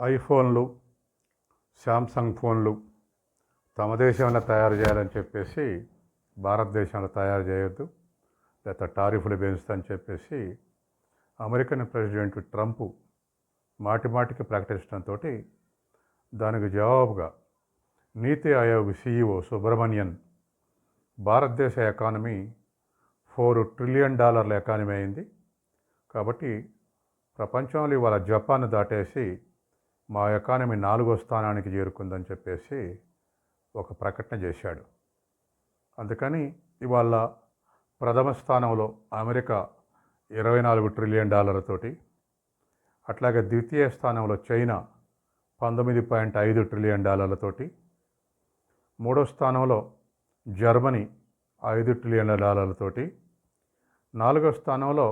ఐఫోన్లు Samsung ఫోన్లు తమ దేశంలో తయారు చేయాలని చెప్పేసి భారతదేశంలో తయారు చేయొద్దు లేదా టారిఫ్లు పెంచుతా చెప్పేసి అమెరికన్ ప్రెసిడెంట్ ట్రంప్ మాటి మాటికి ప్రకటించడంతో దానికి జవాబుగా నీతి ఆయోగ్ సీఈఓ సుబ్రహ్మణ్యన్ భారతదేశ ఎకానమీ ఫోర్ ట్రిలియన్ డాలర్ల ఎకానమీ అయింది. కాబట్టి ప్రపంచంలో ఇవాళ జపాన్ దాటేసి మా ఎకానమీ నాలుగో స్థానానికి చేరుకుందని చెప్పేసి ఒక ప్రకటన చేశాడు. అందుకని ఇవాళ ప్రథమ స్థానంలో అమెరికా ఇరవై నాలుగు ట్రిలియన్ డాలర్లతోటి అట్లాగే ద్వితీయ స్థానంలో చైనా పంతొమ్మిది పాయింట్ ఐదు ట్రిలియన్ డాలర్లతోటి మూడో స్థానంలో జర్మనీ ఐదు ట్రిలియన్ల డాలర్లతోటి నాలుగో స్థానంలో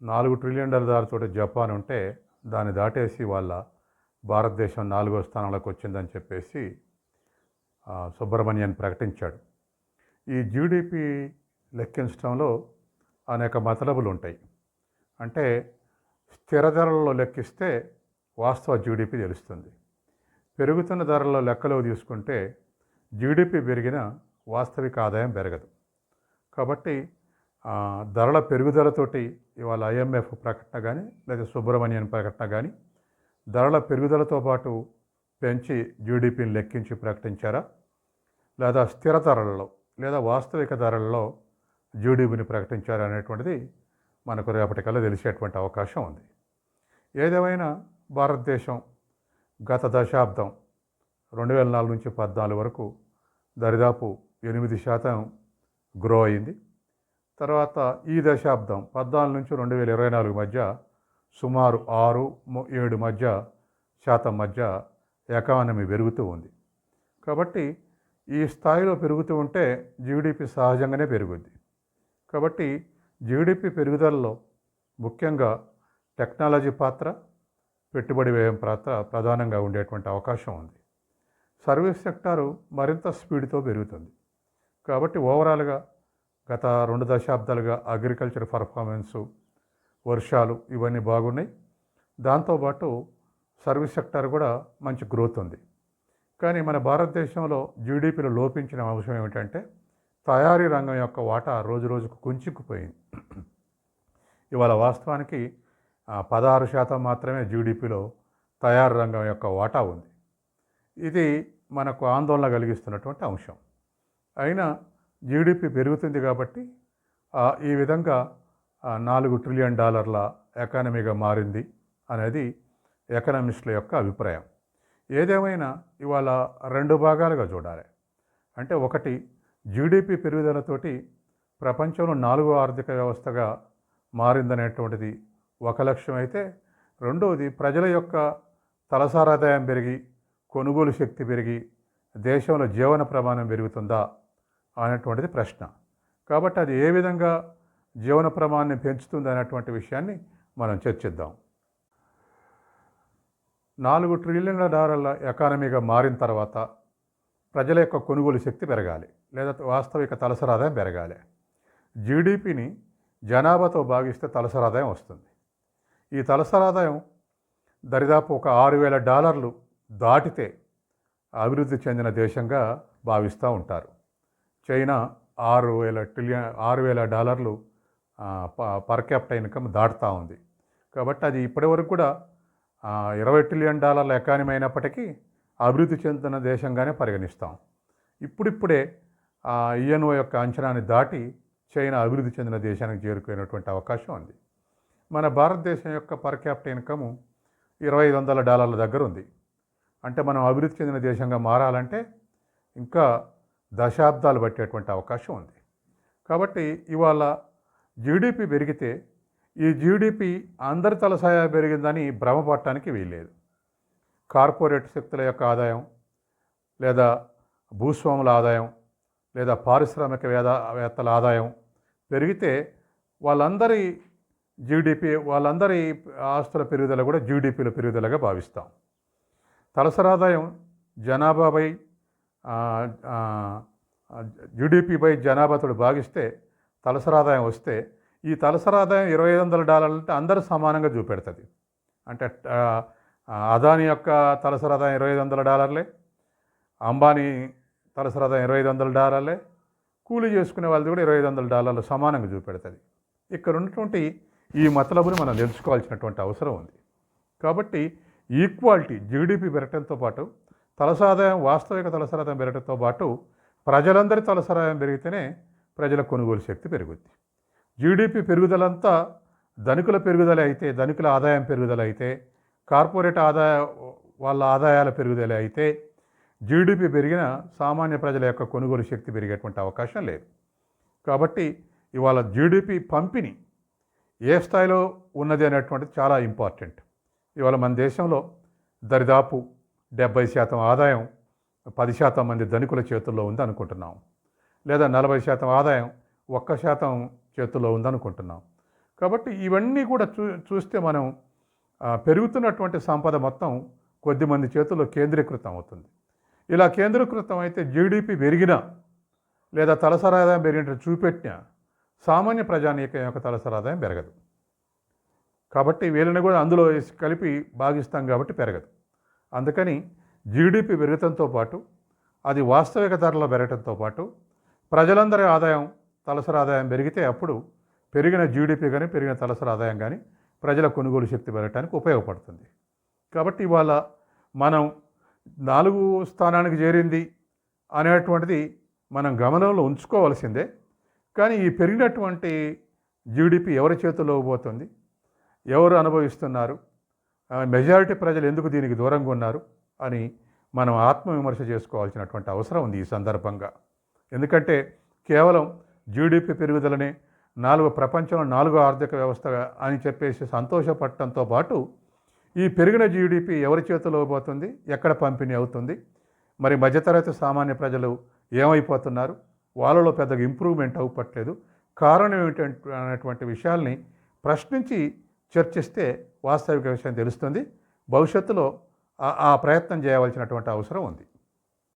నాలుగు ట్రిలియన్ డాలర్లతో జపాన్ ఉంటే దాన్ని దాటేసి వాళ్ళ భారతదేశం నాలుగో స్థానంలోకి వచ్చిందని చెప్పేసి సుబ్రహ్మణ్యన్ ప్రకటించాడు. ఈ జీడిపి లెక్కించడంలో అనేక మతలబులు ఉంటాయి. అంటే స్థిర ధరలలో లెక్కిస్తే వాస్తవ జీడిపి తెలుస్తుంది. పెరుగుతున్న ధరల్లో లెక్కలో తీసుకుంటే జీడిపి పెరిగిన వాస్తవిక ఆదాయం పెరగదు. కాబట్టి ధరల పెరుగుదలతోటి ఇవాళ ఐఎంఎఫ్ ప్రకటన కానీ లేదా సుబ్రహ్మణ్యన్ ప్రకటన కానీ ధరల పెరుగుదలతో పాటు పెంచి జీడిపిని లెక్కించి ప్రకటించారా? లేదా స్థిర ధరలలో లేదా వాస్తవిక ధరలలో జీడిపిని ప్రకటించారా అనేటువంటిది మనకు రేపటికల్లా తెలిసేటువంటి అవకాశం ఉంది. ఏదేమైనా భారతదేశం గత దశాబ్దం రెండు వేల నాలుగు నుంచి పద్నాలుగు వరకు దరిదాపు ఎనిమిది శాతం గ్రో అయింది. తర్వాత ఈ దశాబ్దం పద్నాలుగు నుంచి రెండు వేల ఇరవై నాలుగు మధ్య సుమారు ఆరు ఏడు మధ్య శాతం మధ్య ఎకానమీ పెరుగుతూ ఉంది. కాబట్టి ఈ స్థాయిలో పెరుగుతూ ఉంటే జీడిపి సహజంగానే పెరుగుద్ది. కాబట్టి జీడిపి పెరుగుదలలో ముఖ్యంగా టెక్నాలజీ పాత్ర పెట్టుబడి వ్యయం పాత్ర ప్రధానంగా ఉండేటువంటి అవకాశం ఉంది. సర్వీస్ సెక్టారు మరింత స్పీడ్తో పెరుగుతుంది. కాబట్టి ఓవరాల్గా గత రెండు దశాబ్దాలుగా అగ్రికల్చర్ పర్ఫార్మెన్సు వర్షాలు ఇవన్నీ బాగున్నాయి. దాంతోపాటు సర్వీస్ సెక్టార్ కూడా మంచి గ్రోత్ ఉంది. కానీ మన భారతదేశంలో జీడిపిలో లోపించిన అంశం ఏమిటంటే తయారీ రంగం యొక్క వాటా రోజు రోజుకు కుంచుకుపోయింది. ఇవాళ వాస్తవానికి పదహారు శాతం మాత్రమే జీడిపిలో తయారు రంగం యొక్క వాటా ఉంది. ఇది మనకు ఆందోళన కలిగిస్తున్నటువంటి అంశం. అయినా జీడిపి పెరుగుతుంది కాబట్టి ఈ విధంగా నాలుగు ట్రిలియన్ డాలర్ల ఎకానమీగా మారింది అనేది ఎకనామిస్టుల యొక్క అభిప్రాయం. ఏదేమైనా ఇవాళ రెండు భాగాలుగా చూడాలి. అంటే ఒకటి జీడిపి పెరుగుదలతోటి ప్రపంచంలో నాలుగో ఆర్థిక వ్యవస్థగా మారిందనేటువంటిది ఒక లక్ష్యం అయితే రెండవది ప్రజల యొక్క తలసారాదాయం పెరిగి కొనుగోలు శక్తి పెరిగి దేశంలో జీవన ప్రమాణం పెరుగుతుందా అనేటువంటిది ప్రశ్న. కాబట్టి అది ఏ విధంగా జీవన ప్రమాణాన్ని పెంచుతుంది అనేటువంటి విషయాన్ని మనం చర్చిద్దాం. నాలుగు ట్రిలియన్ల డాలర్ల ఎకానమీగా మారిన తర్వాత ప్రజల యొక్క కొనుగోలు శక్తి పెరగాలి లేదా వాస్తవిక తలసరాదాయం పెరగాలి. జీడిపిని జనాభాతో భాగిస్తే తలసరాదాయం వస్తుంది. ఈ తలసరాదాయం దరిదాపు ఒక ఆరు వేల డాలర్లు దాటితే అభివృద్ధి చెందిన దేశంగా భావిస్తూ ఉంటారు. చైనా ఆరు వేల ట్రిలియన్ ఆరు వేల డాలర్లు పర్ క్యాపిటల్ ఇన్కమ్ దాటుతూ ఉంది. కాబట్టి అది ఇప్పటివరకు కూడా ఇరవై ట్రిలియన్ డాలర్ల ఎకానమీ అయినప్పటికీ అభివృద్ధి చెందుతున్న దేశంగానే పరిగణిస్తాం. ఇప్పుడిప్పుడే ఈఎన్ఓ యొక్క అంచనాన్ని దాటి చైనా అభివృద్ధి చెందిన దేశానికి చేరుకునేటువంటి అవకాశం ఉంది. మన భారతదేశం యొక్క పర్ క్యాపిటల్ ఇన్కమ్ ఇరవై ఐదు వందల డాలర్ల దగ్గర ఉంది. అంటే మనం అభివృద్ధి చెందిన దేశంగా మారాలంటే ఇంకా దశాబ్దాలు పట్టేటువంటి అవకాశం ఉంది. కాబట్టి ఇవాళ జీడిపి పెరిగితే ఈ జీడిపి అందరి తలసాయ పెరిగిందని భ్రమపడటానికి వీల్లేదు. కార్పొరేట్ శక్తుల యొక్క ఆదాయం లేదా భూస్వాముల ఆదాయం లేదా పారిశ్రామిక వేద వేత్తల ఆదాయం పెరిగితే వాళ్ళందరి జీడిపి వాళ్ళందరి ఆస్తుల పెరుగుదల కూడా జీడిపిల పెరుగుదలగా భావిస్తాం. తలసరి ఆదాయం జనాభాపై జీడిపిపై జనాభాతో భాగిస్తే తలసరాదాయం వస్తే ఈ తలసరాదాయం ఇరవై ఐదు వందల డాలర్లు అంటే అందరూ సమానంగా చూపెడుతుంది. అంటే అదాని యొక్క తలసరాదాయం ఇరవై ఐదు వందల డాలర్లే అంబానీ తలసరాదాయం ఇరవై ఐదు వందల డాలర్లే కూలీ చేసుకునే వాళ్ళది కూడా ఇరవై ఐదు వందల డాలర్లు సమానంగా చూపెడుతుంది. ఇక్కడ ఉన్నటువంటి ఈ మతలబుని మనం తెలుసుకోవాల్సినటువంటి అవసరం ఉంది. కాబట్టి ఈక్వాలిటీ జీడిపి పెరగడంతో పాటు తలసాదాయం వాస్తవిక తలసరాదాయం పెరగడంతో పాటు ప్రజలందరి తలసరాదాయం పెరిగితేనే ప్రజల కొనుగోలు శక్తి పెరుగుద్ది. జీడిపి పెరుగుదలంతా ధనికుల పెరుగుదల అయితే ధనికుల ఆదాయం పెరుగుదల అయితే కార్పొరేట్ ఆదాయ వాళ్ళ ఆదాయాల పెరుగుదల అయితే జీడిపి పెరిగిన సామాన్య ప్రజల యొక్క కొనుగోలు శక్తి పెరిగేటువంటి అవకాశం లేదు. కాబట్టి ఇవాళ జీడిపి పంపిణీ ఏ స్థాయిలో ఉన్నది అనేటువంటిది చాలా ఇంపార్టెంట్. ఇవాళ మన దేశంలో దరిదాపు డెబ్బై శాతం ఆదాయం పది శాతం మంది ధనికుల చేతుల్లో ఉంది అనుకుంటున్నాం. లేదా నలభై శాతం ఆదాయం ఒక్క శాతం చేతుల్లో ఉందనుకుంటున్నాం. కాబట్టి ఇవన్నీ కూడా చూ చూస్తే మనం పెరుగుతున్నటువంటి సంపద మొత్తం కొద్దిమంది చేతుల్లో కేంద్రీకృతం అవుతుంది. ఇలా కేంద్రీకృతం అయితే జీడిపి పెరిగినా లేదా తలసరాదాయం పెరిగినట్టు చూపెట్టినా సామాన్య ప్రజానీకం యొక్క తలసరాదాయం పెరగదు. కాబట్టి వీళ్ళని కూడా అందులో వేసి కలిపి భాగిస్తాం కాబట్టి పెరగదు. అందుకని జీడిపి పెరగటంతో పాటు అది వాస్తవిక ధరలో పెరగటంతో పాటు ప్రజలందరి ఆదాయం తలసరి ఆదాయం పెరిగితే అప్పుడు పెరిగిన జీడిపి కానీ పెరిగిన తలసరి ఆదాయం కానీ ప్రజల కొనుగోలు శక్తి పెరగడానికి ఉపయోగపడుతుంది. కాబట్టి ఇవాళ మనం నాలుగు స్థానానికి చేరింది అనేటువంటిది మనం గమనంలో ఉంచుకోవాల్సిందే. కానీ ఈ పెరిగినటువంటి జీడిపి ఎవరి చేతుల్లో పోతుంది? ఎవరు అనుభవిస్తున్నారు? మెజారిటీ ప్రజలు ఎందుకు దీనికి దూరంగా ఉన్నారు? అని మనం ఆత్మవిమర్శ చేసుకోవాల్సినటువంటి అవసరం ఉంది ఈ సందర్భంగా. ఎందుకంటే కేవలం జీడిపి పెరుగుదలనే నాలుగు ప్రపంచంలో నాలుగో ఆర్థిక వ్యవస్థ అని చెప్పేసి సంతోషపడటంతో పాటు ఈ పెరిగిన జీడిపి ఎవరి చేతిలో పోతుంది? ఎక్కడ పంపిణీ అవుతుంది? మరి మధ్యతరగతి సామాన్య ప్రజలు ఏమైపోతున్నారు? వాళ్ళలో పెద్దగా ఇంప్రూవ్మెంట్ అవ్వట్లేదు. కారణం ఏమిటంటే అనేటువంటి విషయాల్ని ప్రశ్నించి చర్చిస్తే వాస్తవిక విషయం తెలుస్తుంది. భవిష్యత్తులో ఆ ప్రయత్నం చేయవలసినటువంటి అవసరం ఉంది.